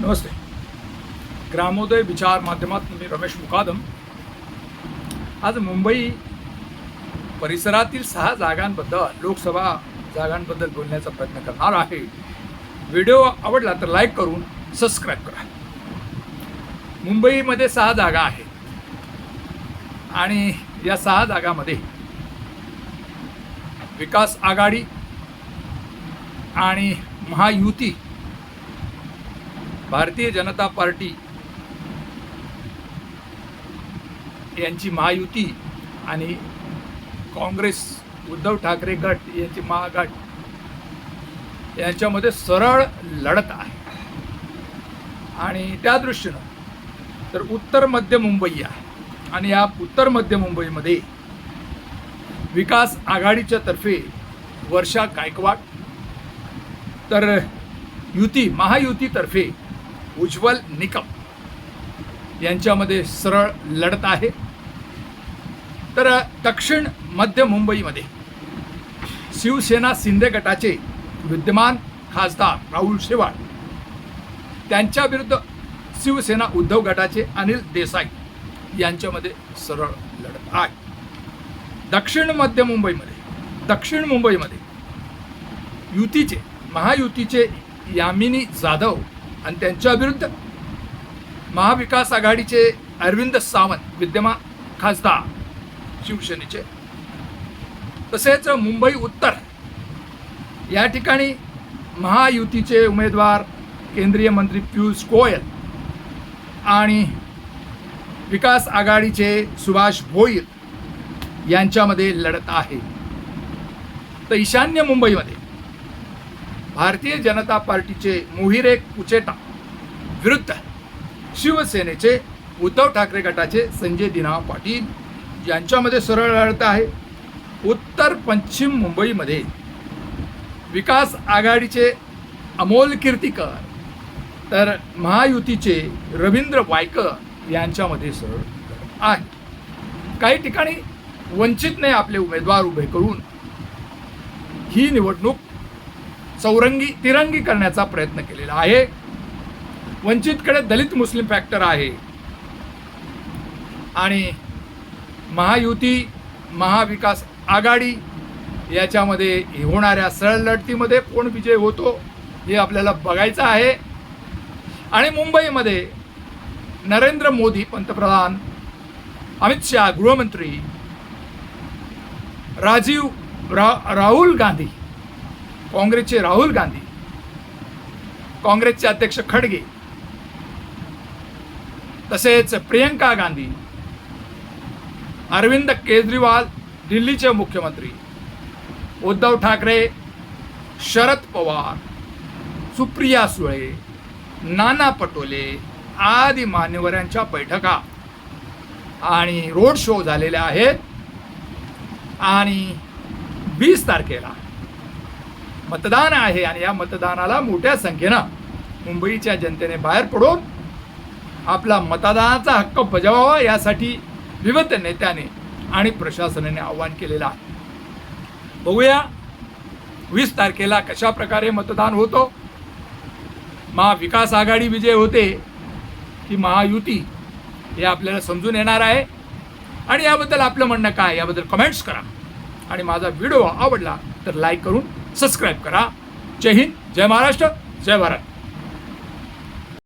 नमस्ते। ग्रामोदय विचार माध्यमात मी रमेश मुकादम. आज मुंबई परिसरातील सहा जागांबद्दल लोकसभा जागांबद्दल बोलण्याचा प्रयत्न करणार आहे. व्हिडिओ आवडला तर लाईक करून सबस्क्राईब करा. मुंबईमध्ये सहा जागा आहेत. आणि या सहा जागामध्ये विकास आघाडी आणि महायुती भारतीय जनता पार्टी यांची महायुती आणि काँग्रेस उद्धव ठाकरे गट यांची महागट यांच्यामध्ये सरळ लढत आहे. आणि त्या दृष्टीनं तर उत्तर मध्य मुंबई आहे. आणि या उत्तर मध्य मुंबईमध्ये विकास आघाडीच्या तर्फे वर्षा गायकवाड तर युती महायुतीतर्फे उज्ज्वल निकम यांच्यामध्ये सरळ लढत आहे. तर दक्षिण मध्य मुंबईमध्ये शिवसेना शिंदे गटाचे विद्यमान खासदार राहुल शेवाळ त्यांच्या विरुद्ध शिवसेना उद्धव गटाचे अनिल देसाई यांच्यामध्ये सरळ लढत आहे. दक्षिण मध्य मुंबईमध्ये दक्षिण मुंबईमध्ये युतीचे महायुतीचे यामिनी जाधव आणि त्यांच्या विरुद्ध महाविकास आघाडीचे अरविंद सावंत विद्यमान खासदार शिवसेनेचे. तसेच मुंबई उत्तर या ठिकाणी महायुतीचे उमेदवार केंद्रीय मंत्री पियुष गोयल आणि विकास आघाडीचे सुभाष भोईर यांच्यामध्ये लढत आहे. तर ईशान्य मुंबईमध्ये भारतीय जनता पार्टीचे मोहिरे कुचेटा विरुद्ध शिवसेनेचे उद्धव ठाकरे गटाचे संजय दिना पाटील यांच्यामध्ये सरळ लढत आहे. उत्तर पश्चिम मुंबईमध्ये विकास आघाडीचे अमोल कीर्तीकर तर महायुतीचे रवींद्र वायकर यांच्यामध्ये सरळ आहे. काही ठिकाणी वंचितने आपले उमेदवार उभे करून ही निवडणूक चौरंगी तिरंगी करण्याचा प्रयत्न केलेला आहे. वंचितकडे दलित मुस्लिम फॅक्टर आहे. आणि महायुती महाविकास आघाडी याच्यामध्ये होणाऱ्या सरळ लढतीमध्ये कोण विजय होतो हे आपल्याला बघायचं आहे. आणि मुंबईमध्ये नरेंद्र मोदी पंतप्रधान अमित शहा गृहमंत्री राजीव रा राहुल गांधी काँग्रेसचे राहुल गांधी काँग्रेसचे अध्यक्ष खडगे तसेच प्रियंका गांधी अरविंद केजरीवाल दिल्लीचे मुख्यमंत्री उद्धव ठाकरे शरद पवार सुप्रिया सुळे नाना पटोले आदी मान्यवरांच्या बैठका. आणि रोड शो झालेल्या आहेत. आणि वीस तारखेला मतदान आहे आणि या मतदानाला मोठ्या संख्येनं मुंबईच्या जनतेने बाहेर पडून आपला मतदानाचा हक्क बजावावा यासाठी विविध नेत्याने आणि प्रशासनाने आवाहन केलेलं आहे. बघूया वीस तारखेला कशा प्रकारे मतदान होतो? महाविकास आघाडी विजय होते की महायुती हे आपल्याला समजून येणार आहे. आणि याबद्दल आपलं म्हणणं काय? याबद्दल कमेंट्स करा. आणि माझा व्हिडिओ आवडला तर लाईक करून सबस्क्राईब करा। जय हिंद जय महाराष्ट्र जय भारत।